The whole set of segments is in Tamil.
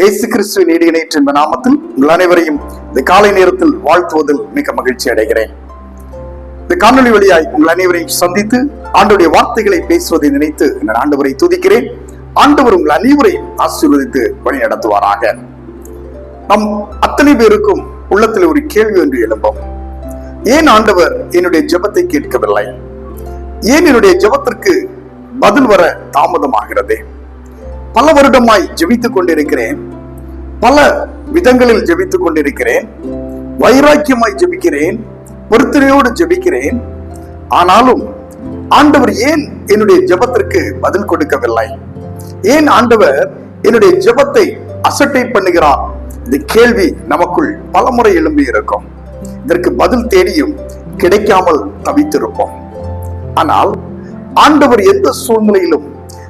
இயேசு கிறிஸ்துவின் ஈடு என்ப நாமத்தில் உங்கள் அனைவரையும் இந்த காலை நேரத்தில் வாழ்த்துவதில் மிக மகிழ்ச்சி அடைகிறேன். இந்த காணொலி வழியாய் உங்கள் அனைவரையும் சந்தித்து ஆண்டுடைய வார்த்தைகளை பேசுவதை நினைத்து நான் ஆண்டவரை துதிக்கிறேன். ஆண்டவர் உங்கள் அனைவரையும் ஆசீர்வதித்து வழி நடத்துவாராக. நம் அத்தனை பேருக்கும் உள்ளத்தில் ஒரு கேள்வி ஒன்று எழும்பும். ஏன் ஆண்டவர் என்னுடைய ஜெபத்தை கேட்கவில்லை? ஏன் என்னுடைய ஜெபத்திற்கு பதில் வர தாமதமாகிறது? பல வருடமாய் ஜெபித்துக் கொண்டிருக்கிறேன். பல விதங்களில் ஜெபித்துக் கொண்டிருக்கிறேன். வைராக்கியமாய் ஜெபிக்கிறேன். பொருத்தனையோடு ஜெபிக்கிறேன். ஆனாலும் ஆண்டவர் ஏன் என்னுடைய ஜெபத்திற்கு பதில் கொடுக்கவில்லை? ஏன் ஆண்டவர் என்னுடைய ஜெபத்தை அசட்டை பண்ணுகிறார்? இந்த கேள்வி நமக்குள் பலமுறை எழும்பி இருக்கும். இதற்கு பதில் தேடியும் கிடைக்காமல் தவித்திருப்போம். ஆனால் ஆண்டவர் எந்த சூழ்நிலையிலும்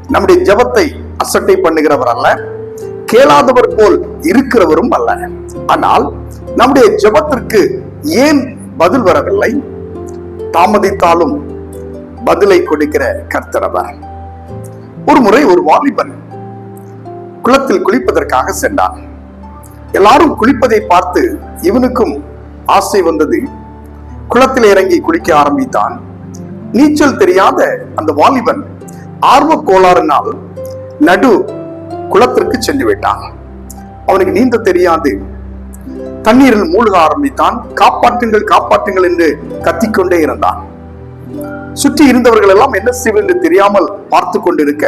நம்முடைய ஜெபத்தை அசட்டை பண்ணுகிறவர் அல்ல கேளாதவர் போல் இருக்கிறவரும் அல்ல. ஆனால் நம்முடைய ஜெபத்திற்கு ஏன் பதில் வரவில்லை? தாமதித்தாலும் பதிலை கொடுக்கிற கர்த்தரவர் ஒரு முறை ஒரு வாலிபன் குளத்தில் குளிப்பதற்காக சென்றான். எல்லாரும் குளிப்பதை பார்த்து இவனுக்கும் ஆசை வந்தது. குளத்தில் இறங்கி குளிக்க ஆரம்பித்தான். நீச்சல் தெரியாத அந்த வாலிபன் ஆர்வ கோளாறினால் நடு குளத்திற்கு சென்று விட்டான். அவனுக்கு நீந்த தெரியாது. தண்ணீரில் மூழ்க ஆரம்பித்தான். காப்பாற்றுங்கள் காப்பாற்றுங்கள் என்று கத்திக்கொண்டே இருந்தான். சுற்றி இருந்தவர்கள் எல்லாம் என்ன செய்வது என்று தெரியாமல் பார்த்து கொண்டிருக்க.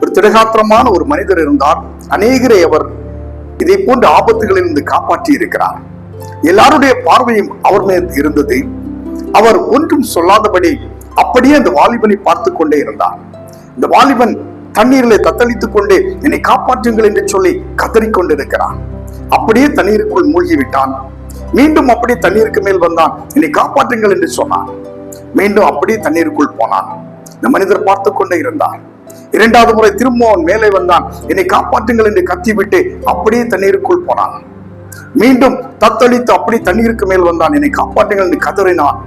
ஒரு திடகாத்திரமான ஒரு மனிதர் இருந்தார். அநேகரை அவர் இதை போன்ற ஆபத்துகளில் இருந்து காப்பாற்றி இருக்கிறார். எல்லாருடைய பார்வையும் அவர் மீது இருந்தது. அவர் ஒன்றும் சொல்லாதபடி அப்படியே அந்த வாலிபனை பார்த்து கொண்டே இருந்தார். இந்த வாலிபன் தண்ணீரிலே தத்தளித்துக் கொண்டே என்னை காப்பாற்றுங்கள் என்று சொல்லி கதறிக்கொண்டிருக்கிறான் அப்படியே தண்ணீருக்குள் மூழ்கி விட்டான் மீண்டும் அப்படியே தண்ணீருக்கு மேல் வந்தான். என்னை காப்பாற்றுங்கள் என்று சொன்னான். மீண்டும் அப்படியே தண்ணீருக்குள் போனான். இந்த மனிதர் பார்த்து கொண்டே இருந்தார். இரண்டாவது முறை திரும்ப அவன் மேலே வந்தான். என்னை காப்பாற்றுங்கள் என்று கத்திவிட்டு அப்படியே தண்ணீருக்குள் போனான். மீண்டும் தத்தளித்து அப்படியே தண்ணீருக்கு மேல் வந்தான். என்னை காப்பாற்றுங்கள் என்று கதறினான்.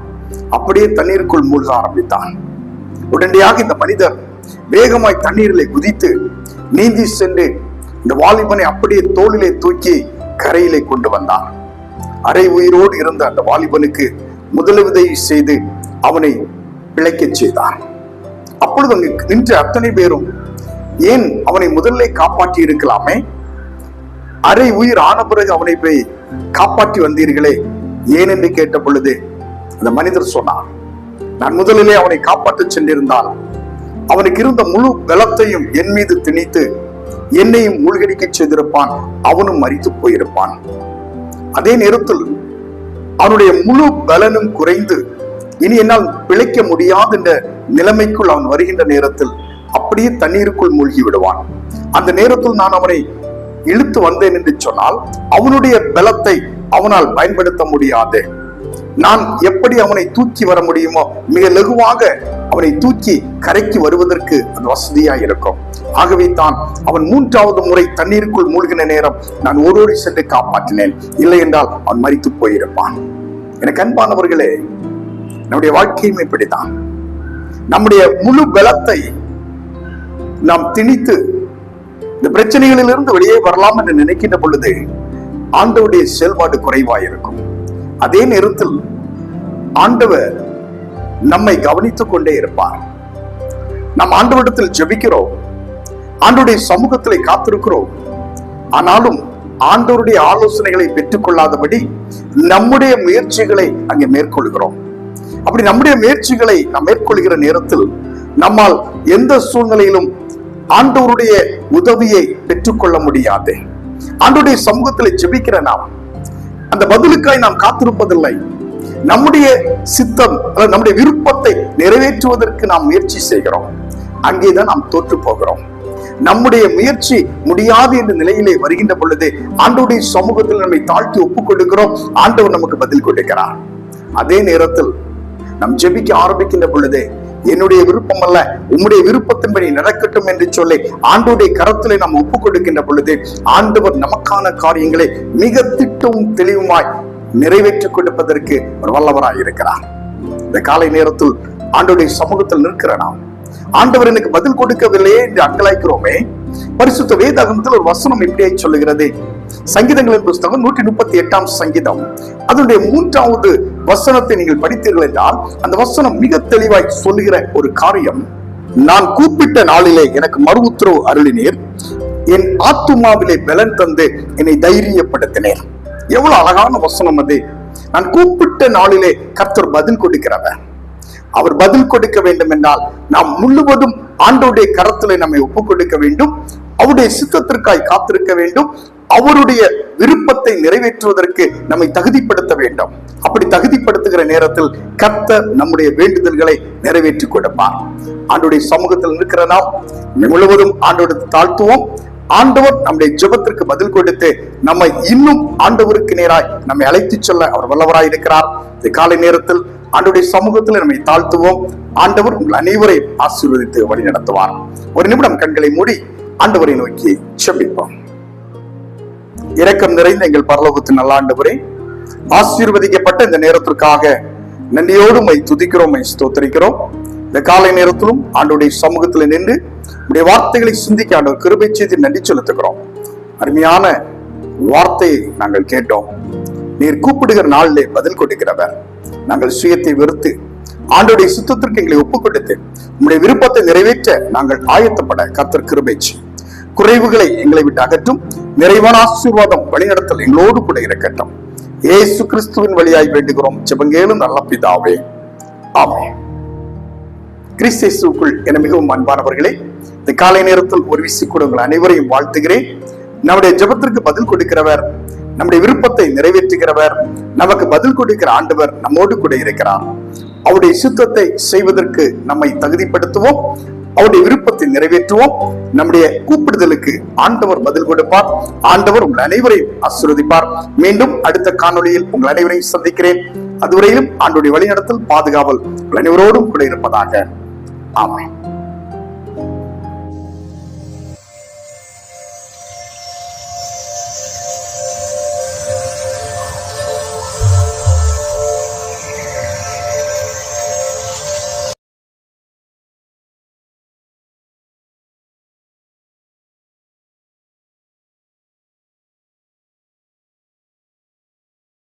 அப்படியே தண்ணீருக்குள் மூழ்க ஆரம்பித்தான். உடனடியாக இந்த மனிதர் வேகமாய் தண்ணீரிலே குதித்து நீந்தி சென்று இந்த வாலிபனை அப்படியே தோளிலே தூக்கி கரையிலே கொண்டு வந்தான். அரை உயிரோடு இருந்த அந்த வாலிபனுக்கு முதலுதவி செய்து அவனை பிழைக்கச் செய்தான். அப்பொழுது அங்கு நின்ற அத்தனை பேரும் ஏன் அவனை முதல்ல காப்பாற்றி இருக்கலாமே? அரை உயிர் ஆன பிறகு அவனை போய் காப்பாற்றி வந்தீர்களே ஏன்? என்று கேட்ட பொழுது அந்த மனிதர் சொன்னார் நான் முதலிலே அவனை காப்பாற்ற சென்றிருந்தால் அவனுக்கு இருந்த முழு பலத்தையும் என் மீது திணித்து என்னையும் மூழ்கடிக்க செய்திருப்பான். அவனும் மறித்து போயிருப்பான். அதே நேரத்தில் அவனுடைய முழு பலனும் குறைந்து இனி என்னால் பிழைக்க முடியாது என்ற நிலைமைக்குள் அவன் வருகின்ற நேரத்தில் அப்படியே தண்ணீருக்குள் மூழ்கி விடுவான். அந்த நேரத்தில் நான் அவனை இழுத்து வந்தேன் என்று சொன்னால் அவனுடைய பலத்தை அவனால் பயன்படுத்த முடியாது. நான் எப்படி அவனை தூக்கி வர முடியுமோ மிக லகுவாக அவனை தூக்கி கரைக்கு வருவதற்கு அது வசதியா இருக்கும். ஆகவே தான் அவன் மூன்றாவது முறை தண்ணீருக்குள் மூழ்கின நேரம் நான் ஓடோடி சென்று காப்பாற்றினேன். இல்லை என்றால் அவன் மறித்து போயிருப்பான். எனக்கு அன்பானவர்களே நம்முடைய வாழ்க்கையும் இப்படிதான் நம்முடைய முழு பலத்தை நாம் திணித்து இந்த பிரச்சனைகளிலிருந்து வெளியே வரலாம் என்று நினைக்கின்ற பொழுது ஆண்டவருடைய செயல்பாடு குறைவாயிருக்கும். அதே நேரத்தில் ஆண்டவர் நம்மை கவனித்துக் கொண்டே இருப்பார். நாம் ஆண்டவரிடத்தில் ஜெபிக்கிறோம். ஆண்டுடைய சமூகத்திலே காத்திருக்கிறோம். ஆனாலும் ஆண்டவருடைய ஆலோசனைகளை பெற்றுக்கொள்ளாதபடி நம்முடைய முயற்சிகளை அங்கே மேற்கொள்கிறோம். அப்படி நம்முடைய முயற்சிகளை நாம் மேற்கொள்கிற நேரத்தில் நம்மால் எந்த சூழ்நிலையிலும் ஆண்டவருடைய உதவியை பெற்றுக்கொள்ள முடியாது. ஆண்டவருடைய சமூகத்தில் ஜெபிக்கிற நாம் அந்த பதிலுக்காய் நாம் காத்திருப்பதில்லை. நம்முடைய சித்தம் நம்முடைய விருப்பத்தை நிறைவேற்றுவதற்கு நாம் முயற்சி செய்கிறோம். அங்கேதான் நாம் தோற்று போகிறோம். நம்முடைய முயற்சி முடியாது என்ற நிலையிலே வருகின்ற பொழுது ஆண்டவுடைய சமூகத்தில் நம்மை தாழ்த்தி ஒப்புக் கொடுக்கிறோம் ஆண்டவர் நமக்கு பதில் கொடுக்கிறார். அதே நேரத்தில் நாம் ஜெபிக்க ஆரம்பிக்கின்ற பொழுது என்னுடைய விருப்பம் அல்ல உம்முடைய விருப்பத்தின்படி நடக்கட்டும் என்று சொல்லி ஆண்டோடைய கரத்திலே நாம் ஒப்புக் கொடுக்கின்ற பொழுது ஆண்டவர் நமக்கான காரியங்களை மிக திட்டமும் தெளிவுமாய் நிறைவேற்றிக் கொடுப்பதற்கு ஒரு வல்லவராய் இருக்கிறார். இந்த காலை நேரத்தில் ஆண்டோடைய சமூகத்தில் நிற்கிற நாம் ஆண்டவர் எனக்கு பதில் கொடுக்கவில்லையே என்று அங்கலாய்க்கிறோமே பரிசுத்த வேதாகமத்தில் ஒரு வசனம் இப்படியே சொல்லுகிறது. சங்கீதங்களின் புஸ்தகம் நூற்றி முப்பத்தி எட்டாம் சங்கீதம். அதனுடைய மூன்றாவது வசனத்தை நீங்கள் படித்தீர்கள் என்றால் அந்த வசனம் மிக தெளிவாய் சொல்லுகிற ஒரு காரியம் நான் கூப்பிட்ட நாளிலே எனக்கு மறு உத்தரவு அருளினீர். என் ஆத்துமாவிலே பலன் தந்து என்னை தைரியப்படுத்தினேன் எவ்வளவு அழகான வசனம் அது. நான் கூப்பிட்ட நாளிலே கர்த்தர் பதில் கொடுக்கிறவர். அவர் பதில் கொடுக்க வேண்டும் என்றால் நாம் முழுவதும் ஆண்டோடைய கரத்திலே நம்மை ஒப்புக் கொடுக்க வேண்டும். அவருடைய சித்தத்திற்காய் காத்திருக்க வேண்டும். அவருடைய விருப்பத்தை நிறைவேற்றுவதற்கு நம்மை தகுதிப்படுத்த வேண்டும். அப்படி தகுதிப்படுத்துகிற நேரத்தில் கர்த்தர் நம்முடைய வேண்டுதல்களை நிறைவேற்றி கொடுப்பார். ஆண்டுடைய சமூகத்தில் இருக்கிற நாம் முழுவதும் ஆண்டோடு தாழ்த்துவோம். ஆண்டவர் நம்முடைய ஜெபத்திற்கு பதில் கொடுத்து நம்மை இன்னும் ஆண்டவருக்கு நேராய் நம்மை அழைத்துச் செல்ல அவர் வல்லவராய் இருக்கிறார். இந்த காலை நேரத்தில் ஆண்டுடைய சமூகத்தில் நம்மை தாழ்த்துவோம். ஆண்டவர் உங்கள் அனைவரையும் ஆசீர்வதித்து வழி நடத்துவார். ஒரு நிமிடம் கண்களை மூடி ஆண்டவரை நோக்கி செபிப்போம் இரக்கம் நிறைந்த எங்கள் பரலோகத்தின் நல்ல ஆண்டவரே ஆசீர்வதிக்கப்பட்ட இந்த நேரத்திற்காக நன்றியோடு மை துதிக்கிறோம் மை ஸ்தோத்தரிக்கிறோம். இந்த காலை நேரத்திலும் ஆண்டுடைய சமூகத்தில் நின்று உடைய வார்த்தைகளை சிந்திக்க ஆண்டவர் கிருபை செய்து நன்றி செலுத்துகிறோம். அருமையான வார்த்தையை நாங்கள் கேட்டோம். நீர் கூப்பிடுகிற நாளிலே பதில் கொடுக்கிறவர். நாங்கள் சுயத்தை வெறுத்து ஆண்டோடைய சுத்தத்திற்கு எங்களை ஒப்பு கொடுத்து உங்களுடைய விருப்பத்தை நிறைவேற்ற நாங்கள் ஆயத்தப்பட கர்த்தர் கிருபைச்சு குறைவுகளை எங்களை விட்டு அகற்றும் நிறைவான ஆசீர்வாதம் வழிநடத்தல் எங்களோடு கூட இருக்கட்டும். இயேசு கிறிஸ்துவின் வழியாய் வேண்டுகிறோம். ஜெபங்கேலும் நல்ல பிதாவே. ஆமென். கிறிஸ்தேசுக்குள் என மிகவும் அன்பானவர்களே இந்த காலை நேரத்தில் ஒரு விசி உங்கள் அனைவரையும் வாழ்த்துகிறேன். நம்முடைய ஜெபத்திற்கு பதில் கொடுக்கிறவர் நம்முடைய விருப்பத்தை நிறைவேற்றுகிறவர் நமக்கு பதில் கொடுக்கிற ஆண்டவர் நம்மோடு கூட இருக்கிறார். அவருடைய சுத்தத்தை செய்வதற்கு நம்மை தகுதிப்படுத்துவோம். அவருடைய விருப்பத்தை நிறைவேற்றுவோம். நம்முடைய கூப்பிடுதலுக்கு ஆண்டவர் பதில் கொடுப்பார். ஆண்டவர் உங்கள் அனைவரையும் ஆசீர்வதிப்பார். மீண்டும் அடுத்த காணொளியில் உங்கள் அனைவரையும் சந்திக்கிறேன். அதுவரையிலும் ஆண்டுடைய வழிநடத்தல் பாதுகாவல் உங்கள் அனைவரோடும் கூட இருப்பதாக. Amen.